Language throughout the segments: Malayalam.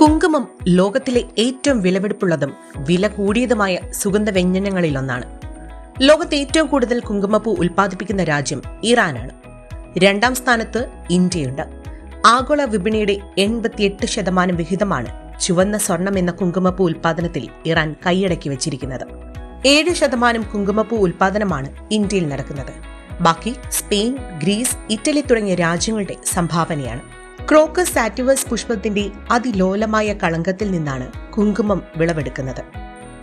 കുങ്കുമം ലോകത്തിലെ ഏറ്റവും വിലപിടിപ്പുള്ളതും വില കൂടിയതുമായ സുഗന്ധ വ്യഞ്ജനങ്ങളിലൊന്നാണ്. ലോകത്ത് ഏറ്റവും കൂടുതൽ കുങ്കുമപ്പൂ ഉൽപ്പാദിപ്പിക്കുന്ന രാജ്യം ഇറാനാണ്. രണ്ടാം സ്ഥാനത്ത് ഇന്ത്യയുണ്ട്. ആഗോള വിപണിയുടെ എൺപത്തിയെട്ട് ശതമാനം വിഹിതമാണ് ചുവന്ന സ്വർണം എന്ന കുങ്കുമപ്പൂ ഉൽപ്പാദനത്തിൽ ഇറാൻ കൈയടക്കി വച്ചിരിക്കുന്നത്. ഏഴ് ശതമാനം കുങ്കുമപ്പൂ ഉൽപ്പാദനമാണ് ഇന്ത്യയിൽ നടക്കുന്നത്. ബാക്കി സ്പെയിൻ ഗ്രീസ് ഇറ്റലി തുടങ്ങിയ രാജ്യങ്ങളുടെ സംഭാവനയാണ്. ക്രോക്കസ് സാറ്റിവസ് പുഷ്പത്തിന്റെ അതിലോലമായ കളങ്കത്തിൽ നിന്നാണ് കുങ്കുമം വിളവെടുക്കുന്നത്.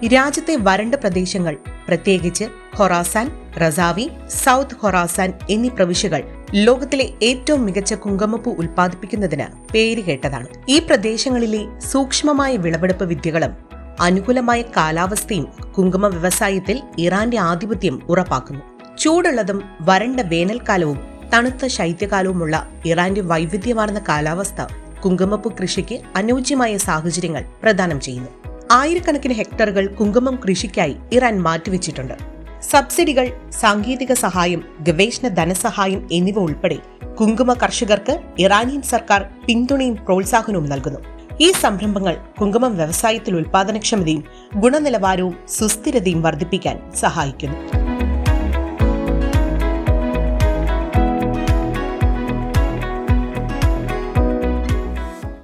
രാജ്യത്തെ വരണ്ട പ്രദേശങ്ങൾ പ്രത്യേകിച്ച് ഹൊറാസാൻ റസാവി സൗത്ത് ഹൊറാസാൻ എന്നീ പ്രവിശ്യകൾ ലോകത്തിലെ ഏറ്റവും മികച്ച കുങ്കുമപ്പൂ ഉൽപ്പാദിപ്പിക്കുന്നതിന് പേരുകേട്ടതാണ് ഈ പ്രദേശങ്ങളിലെ സൂക്ഷ്മമായ വിളവെടുപ്പ് വിദ്യകളും അനുകൂലമായ കാലാവസ്ഥയും കുങ്കുമ വ്യവസായത്തിൽ ഇറാന്റെ ആധിപത്യം ഉറപ്പാക്കുന്നു. ചൂടുള്ളതും വരണ്ട വേനൽക്കാലവും തണുത്ത ശൈത്യകാലവുമുള്ള ഇറാന്റെ വൈവിധ്യമാർന്ന കാലാവസ്ഥ കുങ്കുമപ്പൂ കൃഷിക്ക് അനുയോജ്യമായ സാഹചര്യങ്ങൾ പ്രദാനം ചെയ്യുന്നു. ആയിരക്കണക്കിന് ഹെക്ടറുകൾ കുങ്കുമം കൃഷിക്കായി ഇറാൻ മാറ്റിവെച്ചിട്ടുണ്ട്. സബ്സിഡികൾ സാങ്കേതിക സഹായം ഗവേഷണ ധനസഹായം എന്നിവ ഉൾപ്പെടെ കുങ്കുമ കർഷകർക്ക് ഇറാനിയൻ സർക്കാർ പിന്തുണയും പ്രോത്സാഹനവും നൽകുന്നു. ഈ സംരംഭങ്ങൾ കുങ്കുമം വ്യവസായത്തിൽ ഉൽപാദനക്ഷമതയും ഗുണനിലവാരവും സുസ്ഥിരതയും വർദ്ധിപ്പിക്കാൻ സഹായിക്കുന്നു.